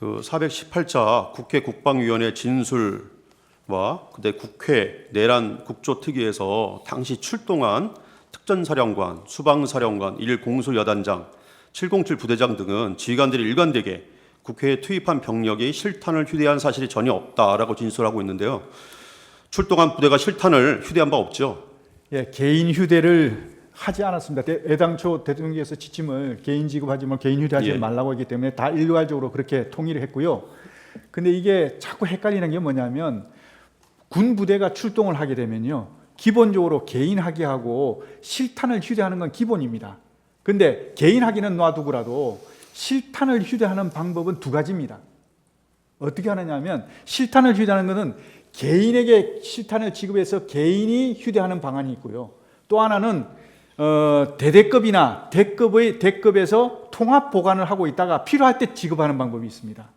그 418자 국회 국방위원회 진술과 그때 국회 내란 국조특위에서 당시 출동한 특전사령관, 수방사령관, 일공수여단장, 707 부대장 등은 지휘관들이 일관되게 국회에 투입한 병력이 실탄을 휴대한 사실이 전혀 없다라고 진술하고 있는데요. 출동한 부대가 실탄을 휴대한 바 없죠. 예, 개인 휴대를 하지 않았습니다. 대- 애당초 대통령께서 지침을 개인 지급하지 말고 개인 휴대하지 예. 말라고 했기 때문에 다 일괄적으로 그렇게 통일을 했고요. 근데 이게 자꾸 헷갈리는 게 뭐냐면 군 부대가 출동을 하게 되면요. 기본적으로 개인 하기하고 실탄을 휴대하는 건 기본입니다. 근데 개인 하기는 놔두고라도 실탄을 휴대하는 방법은 두 가지입니다. 어떻게 하느냐면 실탄을 휴대하는 것은 개인에게 실탄을 지급해서 개인이 휴대하는 방안이 있고요. 또 하나는 어, 대대급이나 대급의 대급에서 통합 보관을 하고 있다가 필요할 때 지급하는 방법이 있습니다.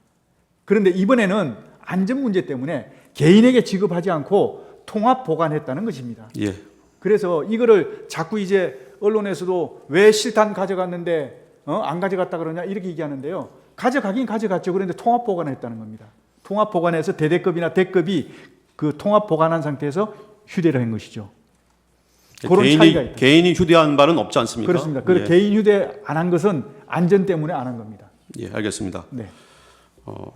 그런데 이번에는 안전 문제 때문에 개인에게 지급하지 않고 통합 보관했다는 것입니다. 예. 그래서 이거를 자꾸 이제 언론에서도 왜 실탄 가져갔는데 어? 안 가져갔다 그러냐 이렇게 얘기하는데요. 가져가긴 가져갔죠. 그런데 통합 보관했다는 겁니다. 통합 보관해서 대대급이나 대급이 그 통합 보관한 상태에서 휴대를 한 것이죠. 그런 차이가 개인이 있다. 개인이 휴대한 바는 없지 않습니까? 그렇습니다. 그 예. 개인 휴대 안 한 것은 안전 때문에 안 한 겁니다. 예, 알겠습니다. 네. 어,